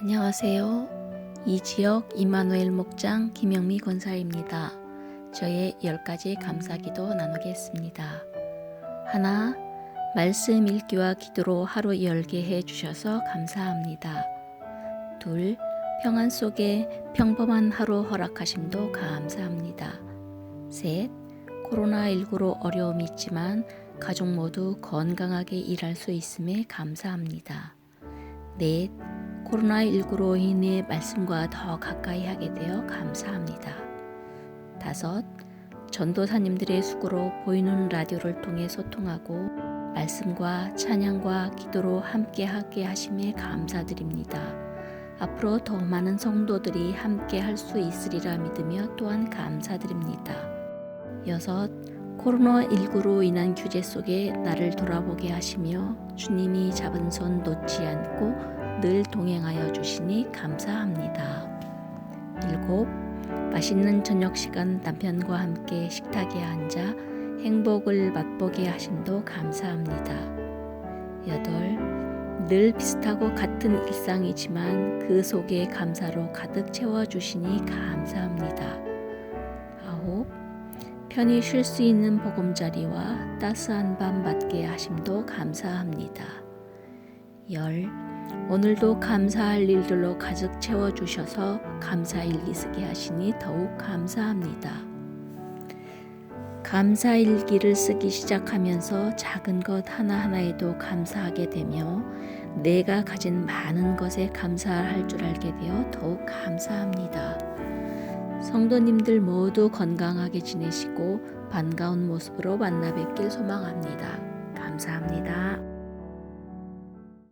안녕하세요. 이 지역 이마누엘 목장 김영미 권사입니다. 저의 열 가지 감사기도 나누겠습니다. 하나, 말씀 읽기와 기도로 하루 열게 해 주셔서 감사합니다. 둘, 평안 속에 평범한 하루 허락하심도 감사합니다. 셋, 코로나19로 어려움이 있지만 가족 모두 건강하게 일할 수 있음에 감사합니다. 넷, 코로나19로 인해 말씀과 더 가까이 하게 되어 감사합니다. 다섯, 전도사님들의 수고로 보이는 라디오를 통해 소통하고 말씀과 찬양과 기도로 함께 하게 하심에 감사드립니다. 앞으로 더 많은 성도들이 함께 할 수 있으리라 믿으며 또한 감사드립니다. 여섯, 코로나19로 인한 규제 속에 나를 돌아보게 하시며 주님이 잡은 손 놓지 않고 늘 동행하여 주시니 감사합니다. 일곱, 맛있는 저녁 시간 남편과 함께 식탁에 앉아 행복을 맛보게 하심도 감사합니다. 여덟, 늘 비슷하고 같은 일상이지만 그 속에 감사로 가득 채워주시니 감사합니다. 편히 쉴 수 있는 보금자리와 따스한 밤 맞게 하심도 감사합니다. 열, 오늘도 감사할 일들로 가득 채워 주셔서 감사일기 쓰게 하시니 더욱 감사합니다. 감사일기를 쓰기 시작하면서 작은 것 하나하나에도 감사하게 되며 내가 가진 많은 것에 감사할 줄 알게 되어 더욱 감사합니다. 성도님들 모두 건강하게 지내시고 반가운 모습으로 만나 뵙길 소망합니다. 감사합니다.